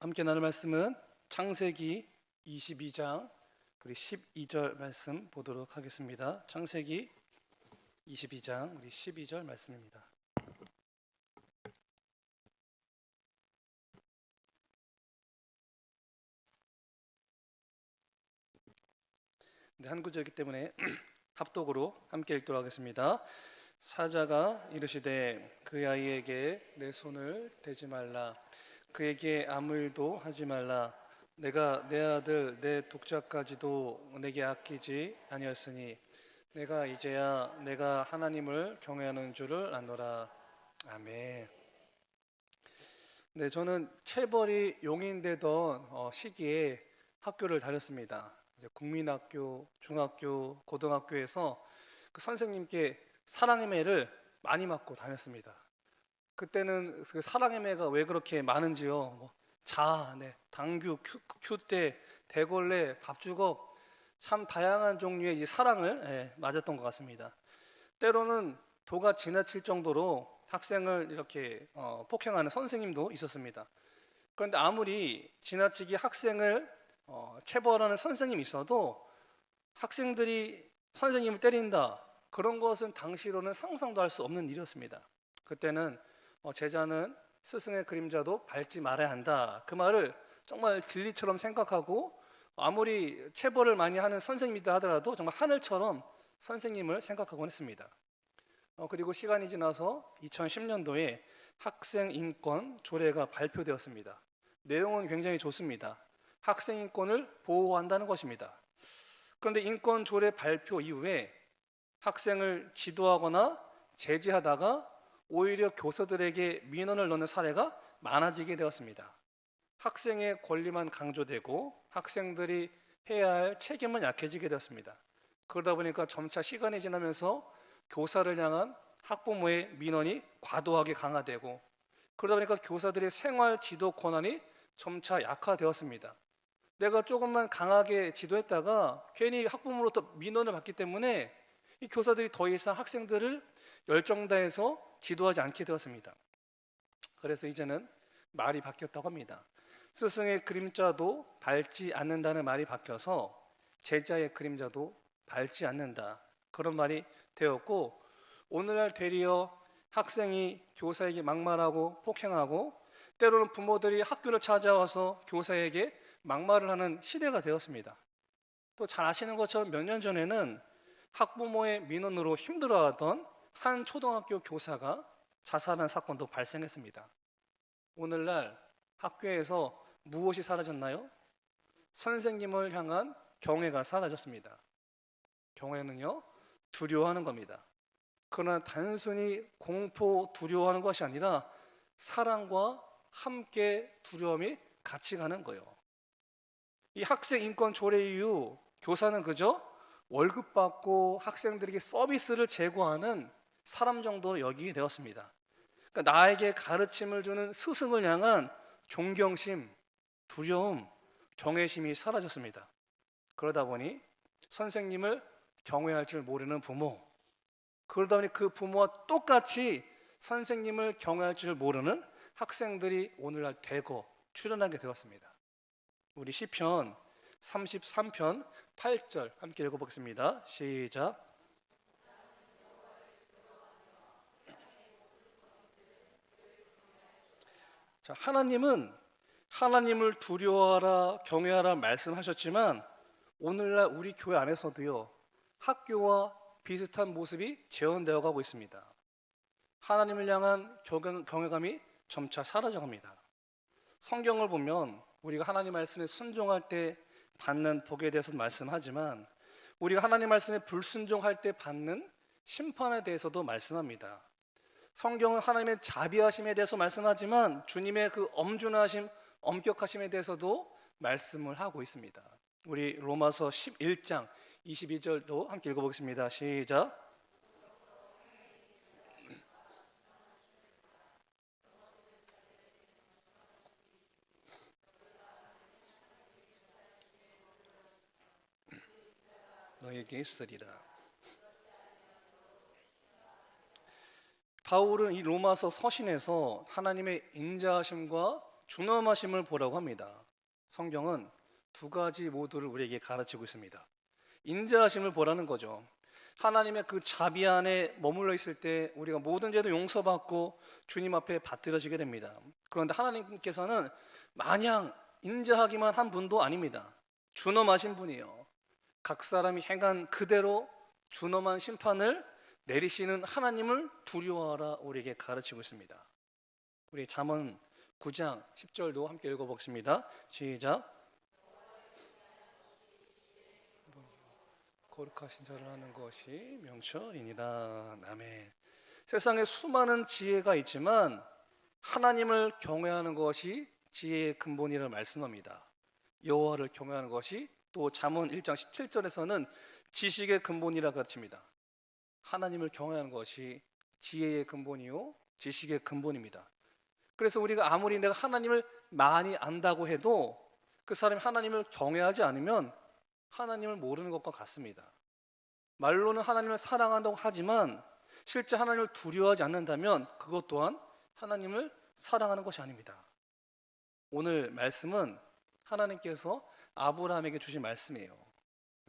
함께 나눌 말씀은 창세기 22장 우리 12절 말씀 보도록 하겠습니다. 창세기 22장 우리 12절 말씀입니다. 네, 한 구절이기 때문에 합독으로 함께 읽도록 하겠습니다. 사자가 이르시되 그 아이에게 내 손을 대지 말라 그에게 아무 일도 하지 말라 내가 내 아들 내 독자까지도 내게 아끼지 아니었으니 내가 이제야 내가 하나님을 경외하는 줄을 아노라 아멘. 네, 저는 체벌이 용인되던 어, 시기에 학교를 다녔습니다. 국민학교, 중학교, 고등학교에서 그 선생님께 사랑의 매를 많이 맞고 다녔습니다. 그때는 그 사랑의 매가 왜 그렇게 많은지요? 뭐 자, 네, 당규, 큐, 큐대, 대걸레, 밥주걱 참 다양한 종류의 이 사랑을 예, 맞았던 것 같습니다. 때로는 도가 지나칠 정도로 학생을 이렇게 어, 폭행하는 선생님도 있었습니다. 그런데 아무리 지나치게 학생을 어, 체벌하는 선생님이 있어도 학생들이 선생님을 때린다 그런 것은 당시로는 상상도 할 수 없는 일이었습니다. 그때는 어, 제자는 스승의 그림자도 밟지 말아야 한다. 그 말을 정말 진리처럼 생각하고 아무리 체벌을 많이 하는 선생님이다 하더라도 정말 하늘처럼 선생님을 생각하곤 했습니다. 어, 그리고 시간이 지나서 2010년도에 학생 인권 조례가 발표되었습니다. 내용은 굉장히 좋습니다. 학생 인권을 보호한다는 것입니다. 그런데 인권 조례 발표 이후에 학생을 지도하거나 제지하다가 오히려 교사들에게 민원을 넣는 사례가 많아지게 되었습니다. 학생의 권리만 강조되고 학생들이 해야 할 책임은 약해지게 되었습니다. 그러다 보니까 점차 시간이 지나면서 교사를 향한 학부모의 민원이 과도하게 강화되고 그러다 보니까 교사들의 생활 지도 권한이 점차 약화되었습니다. 내가 조금만 강하게 지도했다가 괜히 학부모로부터 민원을 받기 때문에 이 교사들이 더 이상 학생들을 열정다해서 지도하지 않게 되었습니다. 그래서 이제는 말이 바뀌었다고 합니다. 스승의 그림자도 밟지 않는다는 말이 바뀌어서 제자의 그림자도 밟지 않는다. 그런 말이 되었고 오늘날 되리어 학생이 교사에게 막말하고 폭행하고 때로는 부모들이 학교를 찾아와서 교사에게 막말을 하는 시대가 되었습니다. 또 잘 아시는 것처럼 몇 년 전에는 학부모의 민원으로 힘들어하던 한 초등학교 교사가 자살한 사건도 발생했습니다. 오늘날 학교에서 무엇이 사라졌나요? 선생님을 향한 경애가 사라졌습니다. 경애는요, 두려워하는 겁니다. 그러나 단순히 공포, 두려워하는 것이 아니라 사랑과 함께 두려움이 같이 가는 거예요. 이 학생 인권 조례 이후 교사는 그저 월급 받고 학생들에게 서비스를 제공하는 사람 정도로 여기게 되었습니다. 그러니까 나에게 가르침을 주는 스승을 향한 존경심, 두려움, 경외심이 사라졌습니다. 그러다 보니 선생님을 경외할 줄 모르는 부모, 그러다 보니 그 부모와 똑같이 선생님을 경외할 줄 모르는 학생들이 오늘날 대거 출현하게 되었습니다. 우리 시편 33편 8절 함께 읽어보겠습니다. 시작. 자, 하나님은 하나님을 두려워하라 경외하라 말씀하셨지만 오늘날 우리 교회 안에서도요 학교와 비슷한 모습이 재현되어 가고 있습니다. 하나님을 향한 경외- 경외감이 점차 사라져갑니다. 성경을 보면 우리가 하나님 말씀에 순종할 때 받는 복에 대해서 말씀하지만 우리가 하나님 말씀에 불순종할 때 받는 심판에 대해서도 말씀합니다. 성경은 하나님의 자비하심에 대해서 말씀하지만 주님의 그 엄준하심, 엄격하심에 대해서도 말씀을 하고 있습니다. 우리 로마서 11장 22절도 함께 읽어보겠습니다. 시작. 너에게 있으리라. 바울은 이 로마서 서신에서 하나님의 인자하심과 준엄하심을 보라고 합니다. 성경은 두 가지 모두를 우리에게 가르치고 있습니다. 인자하심을 보라는 거죠. 하나님의 그 자비 안에 머물러 있을 때 우리가 모든 죄도 용서받고 주님 앞에 받들어지게 됩니다. 그런데 하나님께서는 마냥 인자하기만 한 분도 아닙니다. 준엄하신 분이에요. 각 사람이 행한 그대로 준엄한 심판을 내리시는 하나님을 두려워하라 우리에게 가르치고 있습니다. 우리 잠언 9장 10절도 함께 읽어보겠습니다. 시작. 거룩하신 자를 하는 것이 명철이니라. 아멘. 세상에 수많은 지혜가 있지만 하나님을 경외하는 것이 지혜의 근본이라 말씀합니다. 여호와를 경외하는 것이 또 잠언 1장 17절에서는 지식의 근본이라 가르칩니다. 하나님을 경외하는 것이 지혜의 근본이요 지식의 근본입니다. 그래서 우리가 아무리 내가 하나님을 많이 안다고 해도 그 사람이 하나님을 경외하지 않으면 하나님을 모르는 것과 같습니다. 말로는 하나님을 사랑한다고 하지만 실제 하나님을 두려워하지 않는다면 그것 또한 하나님을 사랑하는 것이 아닙니다. 오늘 말씀은 하나님께서 아브라함에게 주신 말씀이에요.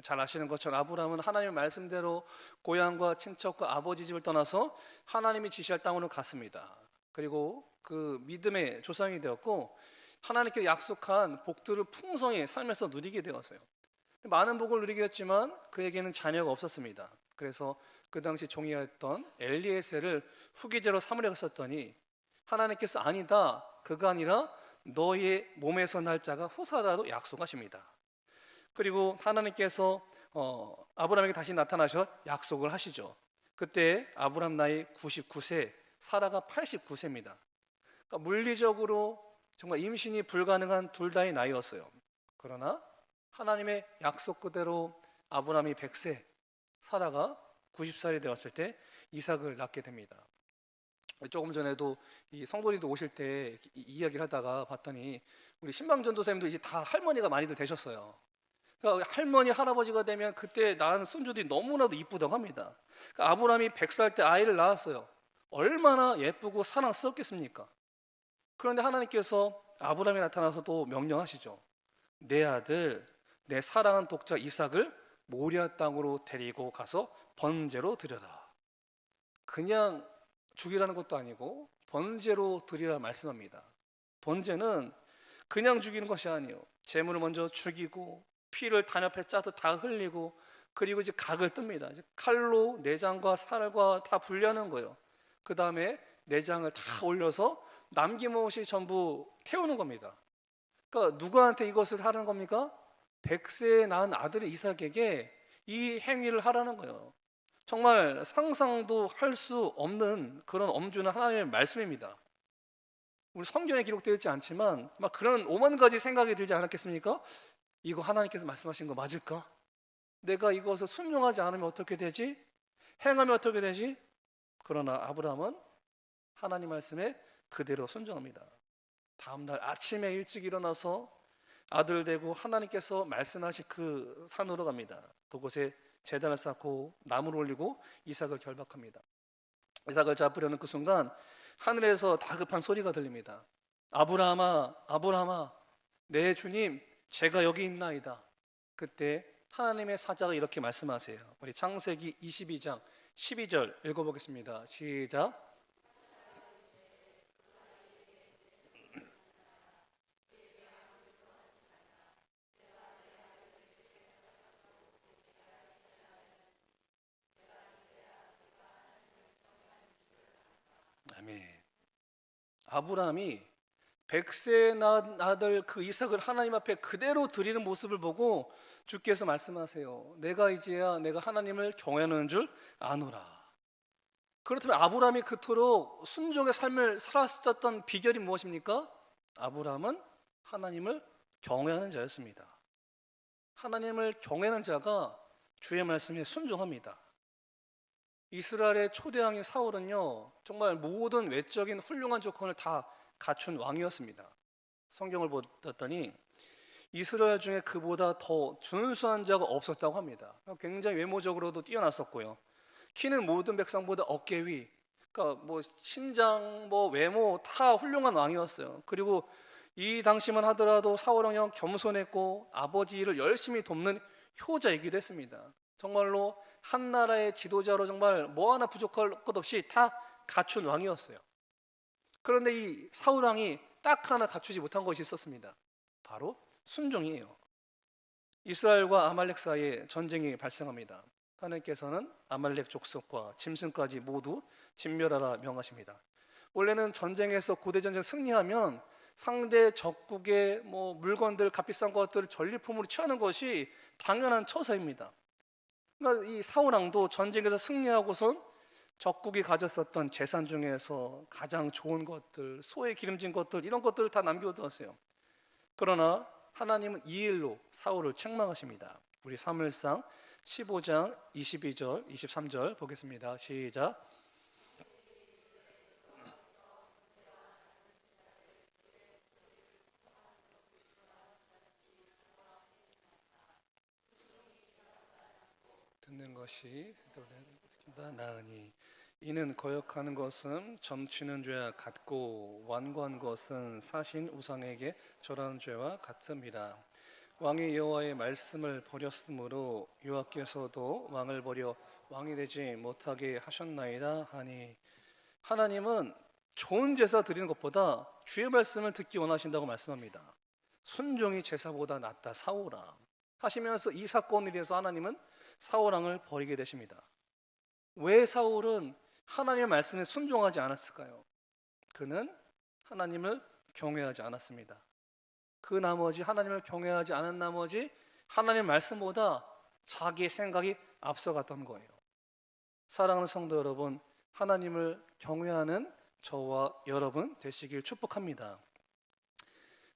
잘 아시는 것처럼 아브라함은 하나님의 말씀대로 고향과 친척과 아버지 집을 떠나서 하나님이 지시할 땅으로 갔습니다. 그리고 그 믿음의 조상이 되었고 하나님께 약속한 복들을 풍성히 삶에서 누리게 되었어요. 많은 복을 누리게 했지만 그에게는 자녀가 없었습니다. 그래서 그 당시 종이었던 엘리에셀을 후계자로 삼으려고 했었더니 하나님께서 아니다. 그가 아니라 너의 몸에서 날 자가 후사라도 약속하십니다. 그리고 하나님께서 어, 아브라함에게 다시 나타나셔 약속을 하시죠. 그때 아브라함 나이 99세, 사라가 89세입니다. 그러니까 물리적으로 정말 임신이 불가능한 둘 다의 나이였어요. 그러나 하나님의 약속 그대로 아브라함이 100세, 사라가 90살이 되었을 때 이삭을 낳게 됩니다. 조금 전에도 이 성도님도 오실 때 이- 이야기를 하다가 봤더니 우리 신방전도사님도 이제 다 할머니가 많이들 되셨어요. 그러니까 할머니 할아버지가 되면 그때 낳은 손주들이 너무나도 이쁘다고 합니다. 그러니까 아브라함이 100살 때 아이를 낳았어요. 얼마나 예쁘고 사랑스럽겠습니까? 그런데 하나님께서 아브라함이 나타나서 또 명령하시죠. 내 아들, 내 사랑하는 독자 이삭을 모리아 땅으로 데리고 가서 번제로 드려라. 그냥 죽이라는 것도 아니고 번제로 드리라 말씀합니다. 번제는 그냥 죽이는 것이 아니에요. 재물을 먼저 죽이고 피를 단협에 짜서 다 흘리고 그리고 이제 각을 뜹니다. 이제 칼로 내장과 살과 다 분리하는 거예요. 그 다음에 내장을 다 올려서 남김없이 전부 태우는 겁니다. 그러니까 누구한테 이것을 하는 겁니까? 백세에 낳은 아들 이삭에게 이 행위를 하라는 거예요. 정말 상상도 할 수 없는 그런 엄중한 하나님의 말씀입니다. 우리 성경에 기록되어 있지 않지만 막 그런 오만 가지 생각이 들지 않았겠습니까? 이거 하나님께서 말씀하신 거 맞을까? 내가 이것을 순종하지 않으면 어떻게 되지? 행하면 어떻게 되지? 그러나 아브라함은 하나님 말씀에 그대로 순종합니다. 다음 날 아침에 일찍 일어나서 아들 되고 하나님께서 말씀하신 그 산으로 갑니다. 그곳에 제단을 쌓고 나무를 올리고 이삭을 결박합니다. 이삭을 잡으려는 그 순간 하늘에서 다급한 소리가 들립니다. 아브라함아, 아브라함아, 내 주님, 제가 여기 있나이다. 그때 하나님의 사자가 이렇게 말씀하세요. 우리 창세기 22장 12절 읽어보겠습니다. 시작. 아브라함이 백세 낳은 아들 그 이삭을 하나님 앞에 그대로 드리는 모습을 보고 주께서 말씀하세요. 내가 이제야 내가 하나님을 경외하는 줄 아노라. 그렇다면 아브라함이 그토록 순종의 삶을 살았었던 비결이 무엇입니까? 아브라함은 하나님을 경외하는 자였습니다. 하나님을 경외하는 자가 주의 말씀에 순종합니다. 이스라엘의 초대왕인 사울은요 정말 모든 외적인 훌륭한 조건을 다 갖춘 왕이었습니다. 성경을 보았더니 이스라엘 중에 그보다 더 준수한 자가 없었다고 합니다. 굉장히 외모적으로도 뛰어났었고요. 키는 모든 백성보다 어깨 위, 그러니까 뭐 신장, 뭐 외모 다 훌륭한 왕이었어요. 그리고 이 당시만 하더라도 사울 왕이 겸손했고 아버지 일을 열심히 돕는 효자이기도 했습니다. 정말로 한 나라의 지도자로 정말 뭐 하나 부족할 것 없이 다 갖춘 왕이었어요. 그런데 이 사울 왕이 딱 하나 갖추지 못한 것이 있었습니다. 바로 순종이에요. 이스라엘과 아말렉 사이에 전쟁이 발생합니다. 하나님께서는 아말렉 족속과 짐승까지 모두 진멸하라 명하십니다. 원래는 전쟁에서 고대 전쟁 승리하면 상대 적국의 뭐 물건들 값비싼 것들을 전리품으로 취하는 것이 당연한 처사입니다. 그러니까 이 사울 왕도 전쟁에서 승리하고선 적국이 가졌었던 재산 중에서 가장 좋은 것들, 소에 기름진 것들 이런 것들을 다 남겨두었어요. 그러나 하나님은 이 일로 사울을 책망하십니다. 우리 사무엘상 15장 22절, 23절 보겠습니다. 시작. 듣는 것이 나으니 이는 거역하는 것은 점치는 죄와 같고 완고한 것은 사신 우상에게 절하는 죄와 같습니다. 왕이 여호와의 말씀을 버렸으므로 여호와께서도 왕을 버려 왕이 되지 못하게 하셨나이다 하니 하나님은 좋은 제사 드리는 것보다 주의 말씀을 듣기 원하신다고 말씀합니다. 순종이 제사보다 낫다 사오라 하시면서 이 사건을 위해서 하나님은 사울왕을 버리게 되십니다. 왜 사울은 하나님의 말씀에 순종하지 않았을까요? 그는 하나님을 경외하지 않았습니다. 그 나머지 하나님을 경외하지 않은 나머지 하나님의 말씀보다 자기의 생각이 앞서갔던 거예요. 사랑하는 성도 여러분, 하나님을 경외하는 저와 여러분 되시길 축복합니다.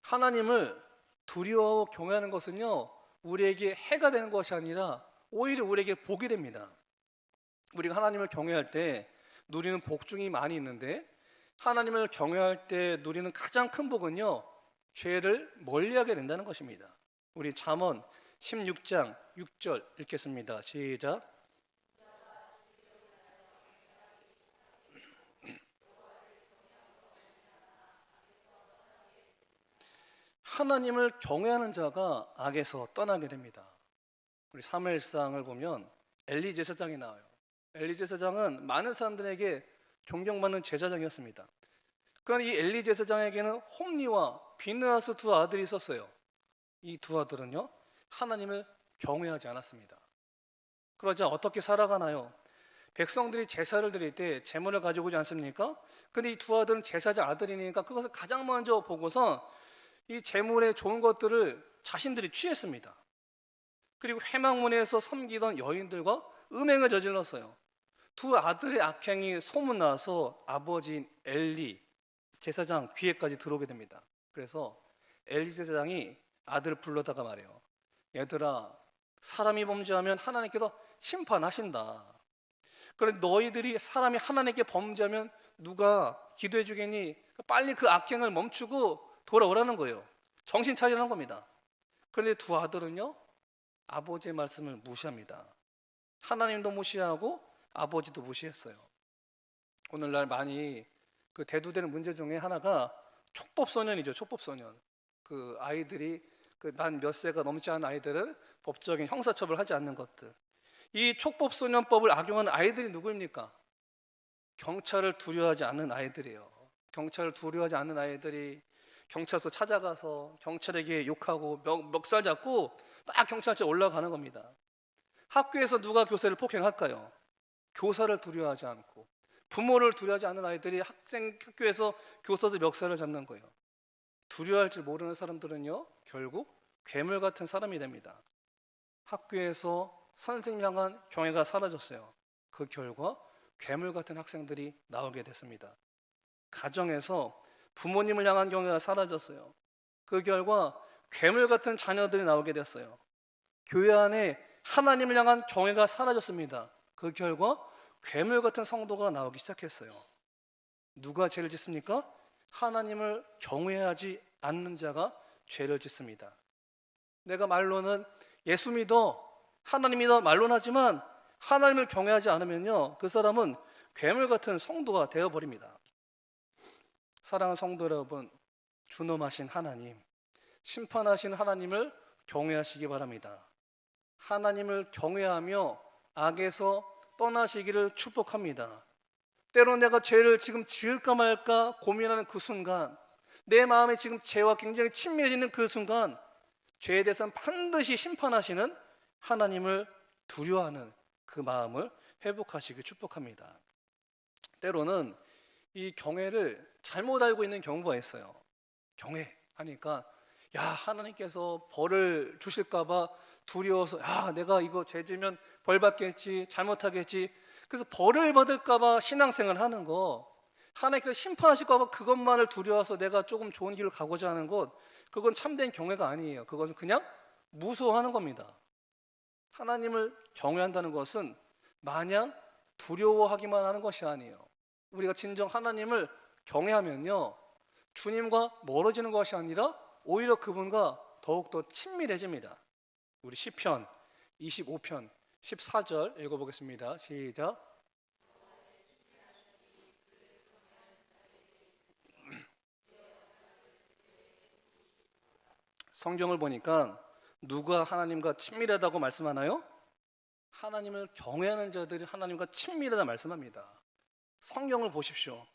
하나님을 두려워하고 경외하는 것은요, 우리에게 해가 되는 것이 아니라 오히려 우리에게 복이 됩니다. 우리가 하나님을 경외할 때 누리는 복 중이 많이 있는데 하나님을 경외할 때 누리는 가장 큰 복은요. 죄를 멀리하게 된다는 것입니다. 우리 잠언 16장 6절 읽겠습니다. 시작. 하나님을 경외하는 자가 악에서 떠나게 됩니다. 우리 사무엘상을 보면 엘리 제사장이 나와요. 엘리 제 사장은 많은 사람들에게 존경받는 제사장이었습니다. 그러나 이 엘리 제 사장에게는 홈리와 비느하스 두 아들이 있었어요. 이 두 아들은요 하나님을 경외하지 않았습니다. 그러자 어떻게 살아가나요? 백성들이 제사를 드릴 때 제물을 가지고 오지 않습니까? 근데 이 두 아들은 제사장 아들이니까 그것을 가장 먼저 보고서 이 제물의 좋은 것들을 자신들이 취했습니다. 그리고 회망문에서 섬기던 여인들과 음행을 저질렀어요. 두 아들의 악행이 소문나서 아버지인 엘리 제사장 귀에까지 들어오게 됩니다. 그래서 엘리 제사장이 아들을 불러다가 말해요. 얘들아, 사람이 범죄하면 하나님께서 심판하신다. 그런데 너희들이 사람이 하나님께 범죄하면 누가 기도해 주겠니? 빨리 그 악행을 멈추고 돌아오라는 거예요. 정신 차리라는 겁니다. 그런데 두 아들은요, 아버지의 말씀을 무시합니다. 하나님도 무시하고 아버지도 무시했어요. 오늘날 많이 그 대두되는 문제 중에 하나가 촉법 소년이죠. 촉법 소년. 그 아이들이 그 만 몇 세가 넘지 않은 아이들은 법적인 형사처벌 하지 않는 것들. 이 촉법 소년법을 악용하는 아이들이 누구입니까? 경찰을 두려워하지 않는 아이들이에요. 경찰을 두려워하지 않는 아이들이 경찰서 찾아가서 경찰에게 욕하고 멱, 멱살 잡고 막 경찰서에 올라가는 겁니다. 학교에서 누가 교사를 폭행할까요? 교사를 두려워하지 않고 부모를 두려워하지 않는 아이들이 학생 학교에서 교사들 멱살을 잡는 거예요. 두려워할 줄 모르는 사람들은요 결국 괴물 같은 사람이 됩니다. 학교에서 선생님 향한 경애가 사라졌어요. 그 결과 괴물 같은 학생들이 나오게 됐습니다. 가정에서 부모님을 향한 경애가 사라졌어요. 그 결과 괴물 같은 자녀들이 나오게 됐어요. 교회 안에 하나님을 향한 경외가 사라졌습니다. 그 결과 괴물 같은 성도가 나오기 시작했어요. 누가 죄를 짓습니까? 하나님을 경외하지 않는 자가 죄를 짓습니다. 내가 말로는 예수 믿어, 하나님 믿어 말로는 하지만 하나님을 경외하지 않으면요. 그 사람은 괴물 같은 성도가 되어버립니다. 사랑하는 성도 여러분, 준엄하신 하나님, 심판하신 하나님을 경외하시기 바랍니다. 하나님을 경외하며 악에서 떠나시기를 축복합니다. 때로 내가 죄를 지금 지을까 말까 고민하는 그 순간, 내 마음에 지금 죄와 굉장히 친밀해지는 그 순간, 죄에 대해서는 반드시 심판하시는 하나님을 두려워하는 그 마음을 회복하시길 축복합니다. 때로는 이 경외를 잘못 알고 있는 경우가 있어요. 경외 하니까 야 하나님께서 벌을 주실까봐 두려워서 야 내가 이거 죄지면 벌 받겠지 잘못하겠지 그래서 벌을 받을까봐 신앙생활 하는 거 하나님께서 심판하실까봐 그것만을 두려워서 내가 조금 좋은 길을 가고자 하는 것 그건 참된 경외가 아니에요. 그것은 그냥 무서워하는 겁니다. 하나님을 경외한다는 것은 마냥 두려워하기만 하는 것이 아니에요. 우리가 진정 하나님을 경외하면요. 주님과 멀어지는 것이 아니라 오히려 그분과 더욱더 친밀해집니다. 우리 시편 25편 14절 읽어보겠습니다. 시작. 성경을 보니까 누가 하나님과 친밀하다고 말씀하나요? 하나님을 경외하는 자들이 하나님과 친밀하다 말씀합니다. 성경을 보십시오.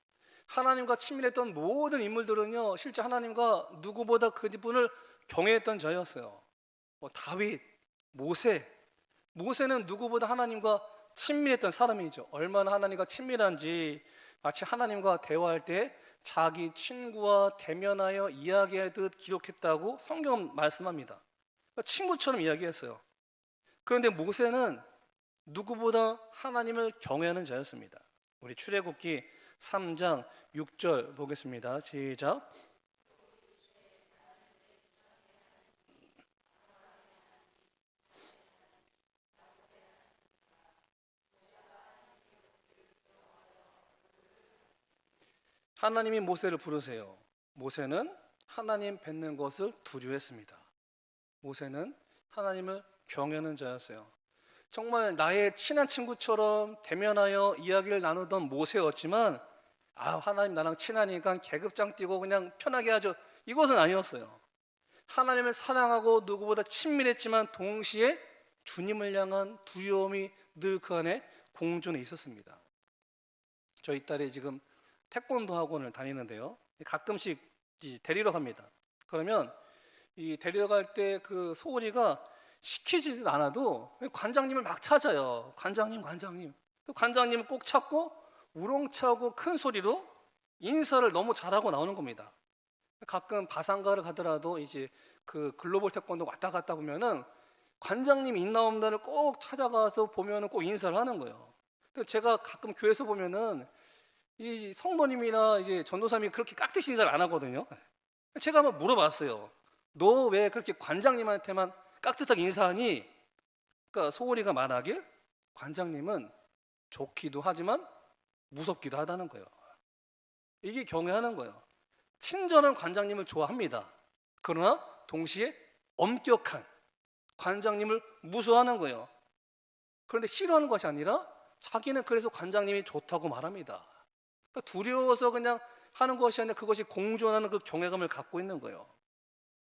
하나님과 친밀했던 모든 인물들은요, 실제 하나님과 누구보다 그분을 경외했던 자였어요. 뭐 다윗, 모세, 모세는 누구보다 하나님과 친밀했던 사람이죠. 얼마나 하나님과 친밀한지 마치 하나님과 대화할 때 자기 친구와 대면하여 이야기하듯 기록했다고 성경은 말씀합니다. 그러니까 친구처럼 이야기했어요. 그런데 모세는 누구보다 하나님을 경외하는 자였습니다. 우리 출애굽기 3장 6절 보겠습니다. 시작. 하나님이 모세를 부르세요. 모세는 하나님 뵙는 것을 두려워했습니다. 모세는 하나님을 경외하는 자였어요. 정말 나의 친한 친구처럼 대면하여 이야기를 나누던 모세였지만 아 하나님 나랑 친하니까 계급장 띄고 그냥 편하게 하죠. 이것은 아니었어요. 하나님을 사랑하고 누구보다 친밀했지만 동시에 주님을 향한 두려움이 늘 그 안에 공존해 있었습니다. 저희 딸이 지금 태권도 학원을 다니는데요. 가끔씩 이 데리러 갑니다. 그러면 이 데리러 갈 때 그 소울이가 시키지도 않아도 관장님을 막 찾아요. 관장님, 관장님. 그 관장님을 꼭 찾고 우렁차고 큰 소리로 인사를 너무 잘하고 나오는 겁니다. 가끔 바상가를 가더라도 이제 그 글로벌 태권도 왔다 갔다 보면은 관장님이 있나 없나를 꼭 찾아가서 보면은 꼭 인사를 하는 거예요. 제가 가끔 교회에서 보면은 이 성도님이나 이제 전도사님이 그렇게 깍듯이 인사를 안 하거든요. 제가 한번 물어봤어요. 너 왜 그렇게 관장님한테만 깍듯하게 인사하니? 그러니까 소울이가 말하길 관장님은 좋기도 하지만 무섭기도 하다는 거예요. 이게 경외하는 거예요. 친절한 관장님을 좋아합니다. 그러나 동시에 엄격한 관장님을 무서워하는 거예요. 그런데 싫어하는 것이 아니라 자기는 그래서 관장님이 좋다고 말합니다. 그러니까 두려워서 그냥 하는 것이 아니라 그것이 공존하는 그 경외감을 갖고 있는 거예요.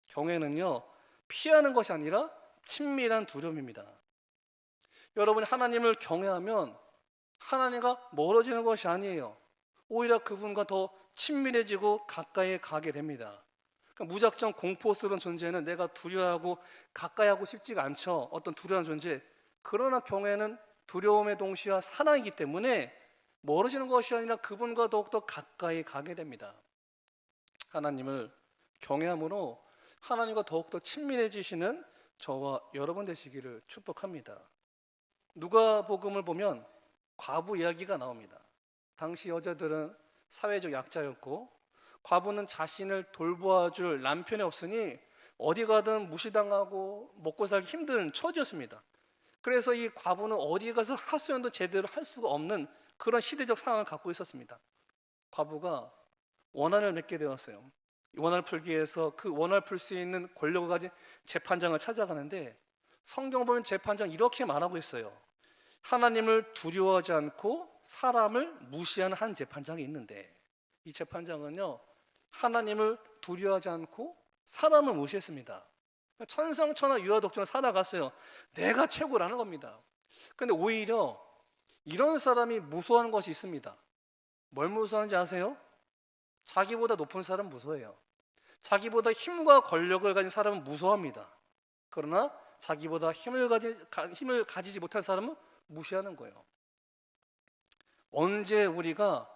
경외는요, 피하는 것이 아니라 친밀한 두려움입니다. 여러분이 하나님을 경외하면 하나님과 멀어지는 것이 아니에요. 오히려 그분과 더 친밀해지고 가까이 가게 됩니다. 그러니까 무작정 공포스러운 존재는 내가 두려워하고 가까이 하고 싶지가 않죠. 어떤 두려운 존재. 그러나 경외는 두려움의 동시와 사랑이기 때문에 멀어지는 것이 아니라 그분과 더욱더 가까이 가게 됩니다. 하나님을 경외함으로 하나님과 더욱더 친밀해지시는 저와 여러분 되시기를 축복합니다. 누가 복음을 보면 과부 이야기가 나옵니다. 당시 여자들은 사회적 약자였고 과부는 자신을 돌보아 줄 남편이 없으니 어디 가든 무시당하고 먹고 살기 힘든 처지였습니다. 그래서 이 과부는 어디 가서 하소연도 제대로 할 수가 없는 그런 시대적 상황을 갖고 있었습니다. 과부가 원한을 맺게 되었어요. 원한을 풀기 위해서 그 원한을 풀 수 있는 권력을 가진 재판장을 찾아가는데 성경 보면 재판장 이렇게 말하고 있어요. 하나님을 두려워하지 않고 사람을 무시하는 한 재판장이 있는데 이 재판장은요 하나님을 두려워하지 않고 사람을 무시했습니다. 천상천하 유아독존을 살아갔어요. 내가 최고라는 겁니다. 근데 오히려 이런 사람이 무서워하는 것이 있습니다. 뭘 무서워하는지 아세요? 자기보다 높은 사람 무서워해요. 자기보다 힘과 권력을 가진 사람은 무서워합니다. 그러나 자기보다 힘을 가지 가- 힘을 가지지 못한 사람은 무시하는 거예요. 언제 우리가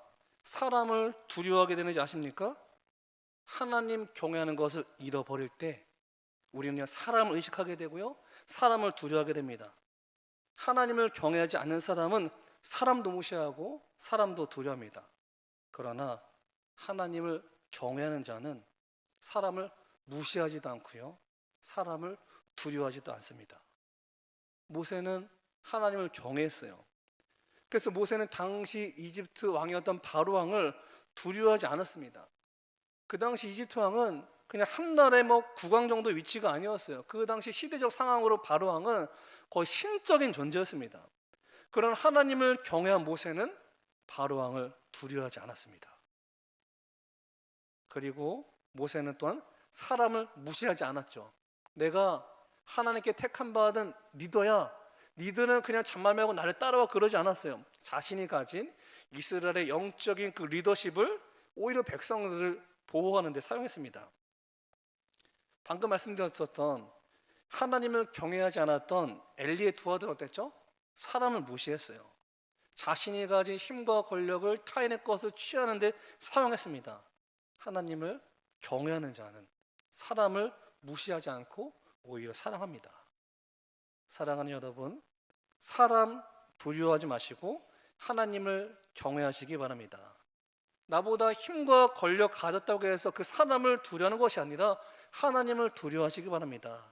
사람을 두려워하게 되는지 아십니까? 하나님 경외하는 것을 잃어버릴 때 우리는 사람을 의식하게 되고요. 사람을 두려워하게 됩니다. 하나님을 경외하지 않는 사람은 사람도 무시하고 사람도 두려워합니다. 그러나 하나님을 경외하는 자는 사람을 무시하지도 않고요. 사람을 두려워하지도 않습니다. 모세는 하나님을 경외했어요. 그래서 모세는 당시 이집트 왕이었던 바로 왕을 두려워하지 않았습니다. 그 당시 이집트 왕은 그냥 한 나라의 뭐 국왕 정도 위치가 아니었어요. 그 당시 시대적 상황으로 바로 왕은 거의 신적인 존재였습니다. 그런 하나님을 경외한 모세는 바로 왕을 두려워하지 않았습니다. 그리고 모세는 또한 사람을 무시하지 않았죠. 내가 하나님께 택함 받은 리더야. 니들은 그냥 잔말 말고 나를 따라와 그러지 않았어요. 자신이 가진 이스라엘의 영적인 그 리더십을 오히려 백성들을 보호하는 데 사용했습니다. 방금 말씀드렸었던 하나님을 경외하지 않았던 엘리의 두 아들 어땠죠? 사람을 무시했어요. 자신이 가진 힘과 권력을 타인의 것을 취하는 데 사용했습니다. 하나님을 경외하는 자는 사람을 무시하지 않고 오히려 사랑합니다. 사랑하는 여러분, 사람 두려워하지 마시고 하나님을 경외하시기 바랍니다. 나보다 힘과 권력 가졌다고 해서 그 사람을 두려워하는 것이 아니라 하나님을 두려워하시기 바랍니다.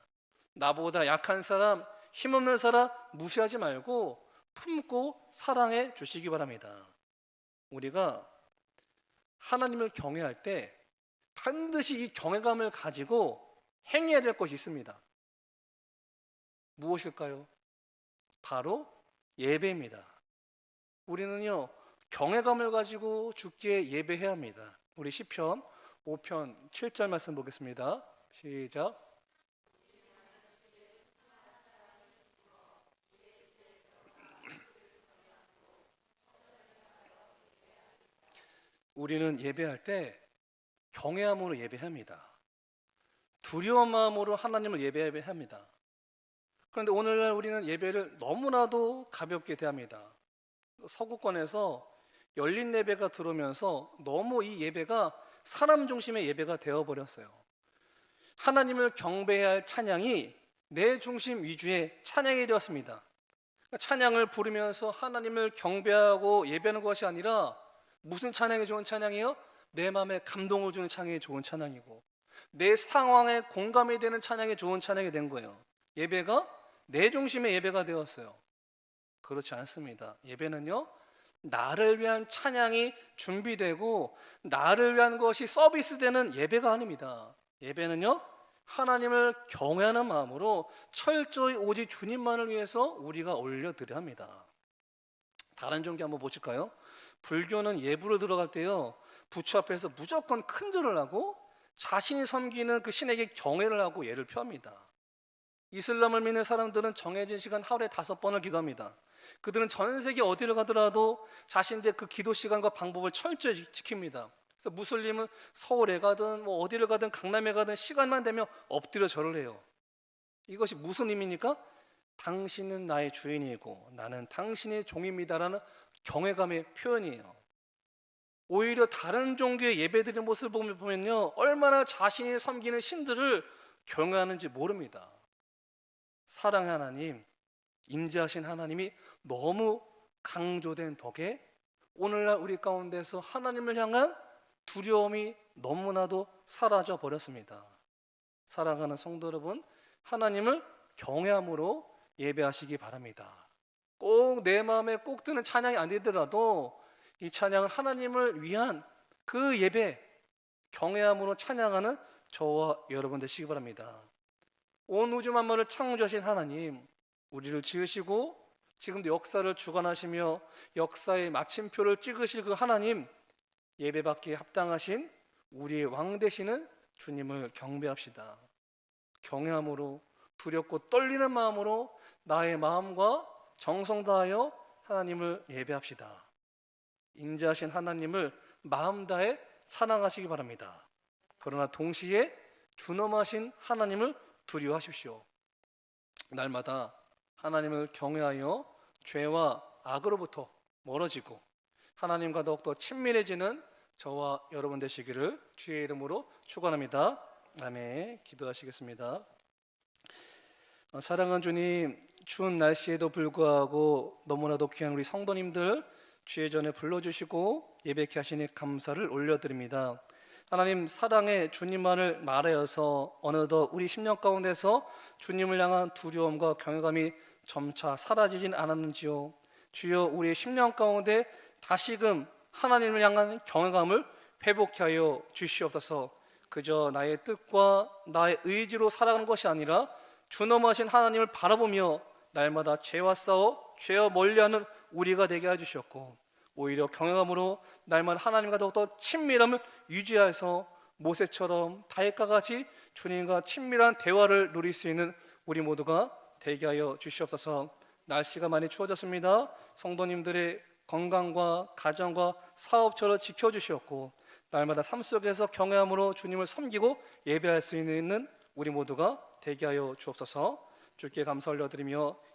나보다 약한 사람, 힘없는 사람 무시하지 말고 품고 사랑해 주시기 바랍니다. 우리가 하나님을 경외할 때 반드시 이 경외감을 가지고 행해야 될 것이 있습니다. 무엇일까요? 바로 예배입니다. 우리는요 경외감을 가지고 주께 예배해야 합니다. 우리 시편 5편 7절 말씀 보겠습니다. 시작. 우리는 예배할 때 경외함으로 예배합니다. 두려운 마음으로 하나님을 예배해야 합니다. 그런데 오늘날 우리는 예배를 너무나도 가볍게 대합니다. 서구권에서 열린 예배가 들어오면서 너무 이 예배가 사람 중심의 예배가 되어버렸어요. 하나님을 경배해야 할 찬양이 내 중심 위주의 찬양이 되었습니다. 찬양을 부르면서 하나님을 경배하고 예배하는 것이 아니라 무슨 찬양이 좋은 찬양이요? 내 마음에 감동을 주는 찬양이 좋은 찬양이고 내 상황에 공감이 되는 찬양이 좋은 찬양이 된 거예요. 예배가 내 중심의 예배가 되었어요. 그렇지 않습니다. 예배는요, 나를 위한 찬양이 준비되고 나를 위한 것이 서비스되는 예배가 아닙니다. 예배는요, 하나님을 경외하는 마음으로 철저히 오직 주님만을 위해서 우리가 올려드려야 합니다. 다른 종교 한번 보실까요? 불교는 예부로 들어갈 때요, 부처 앞에서 무조건 큰 절을 하고 자신이 섬기는 그 신에게 경외를 하고 예를 표합니다. 이슬람을 믿는 사람들은 정해진 시간 하루에 다섯 번을 기도합니다. 그들은 전 세계 어디를 가더라도 자신들의 그 기도 시간과 방법을 철저히 지킵니다. 그래서 무슬림은 서울에 가든 뭐 어디를 가든 강남에 가든 시간만 되면 엎드려 절을 해요. 이것이 무슨 의미입니까? 당신은 나의 주인이고 나는 당신의 종입니다라는 경외감의 표현이에요. 오히려 다른 종교의 예배드리는 모습을 보면요, 얼마나 자신이 섬기는 신들을 경외하는지 모릅니다. 사랑의 하나님, 인자하신 하나님이 너무 강조된 덕에 오늘날 우리 가운데서 하나님을 향한 두려움이 너무나도 사라져 버렸습니다. 사랑하는 성도 여러분, 하나님을 경외함으로 예배하시기 바랍니다. 꼭 내 마음에 꼭 드는 찬양이 아니더라도 이 찬양을 하나님을 위한 그 예배, 경외함으로 찬양하는 저와 여러분 되시기 바랍니다. 온 우주 만물을 창조하신 하나님, 우리를 지으시고 지금도 역사를 주관하시며 역사의 마침표를 찍으실 그 하나님, 예배받기에 합당하신 우리의 왕 되시는 주님을 경배합시다. 경외함으로 두렵고 떨리는 마음으로 나의 마음과 정성 다하여 하나님을 예배합시다. 인자하신 하나님을 마음 다해 사랑하시기 바랍니다. 그러나 동시에 준엄하신 하나님을 두려워하십시오. 날마다 하나님을 경외하여 죄와 악으로부터 멀어지고 하나님과 더욱더 친밀해지는 저와 여러분 되시기를 주의 이름으로 축원합니다. 아멘. 기도하시겠습니다. 어, 사랑하는 주님, 추운 날씨에도 불구하고 너무나도 귀한 우리 성도님들 주의 전에 불러주시고 예배케 하시니 감사를 올려드립니다. 하나님 사랑의 주님만을 말하여서 어느덧 우리 심령 가운데서 주님을 향한 두려움과 경외감이 점차 사라지진 않았는지요. 주여 우리의 심령 가운데 다시금 하나님을 향한 경외감을 회복케 하여 주시옵소서. 그저 나의 뜻과 나의 의지로 살아가는 것이 아니라 준엄하신 하나님을 바라보며 날마다 죄와 싸워 죄와 멀리하는 우리가 되게 해주셨고 오히려 경외감으로 날마다 하나님과 더욱더 친밀함을 유지해서 모세처럼 다윗과 같이 주님과 친밀한 대화를 누릴 수 있는 우리 모두가 되게 하여 주시옵소서. 날씨가 많이 추워졌습니다. 성도님들의 건강과 가정과 사업처를 지켜주시었고 날마다 삶 속에서 경외함으로 주님을 섬기고 예배할 수 있는 우리 모두가 되게 하여 주옵소서. 주께 감사 올려드리며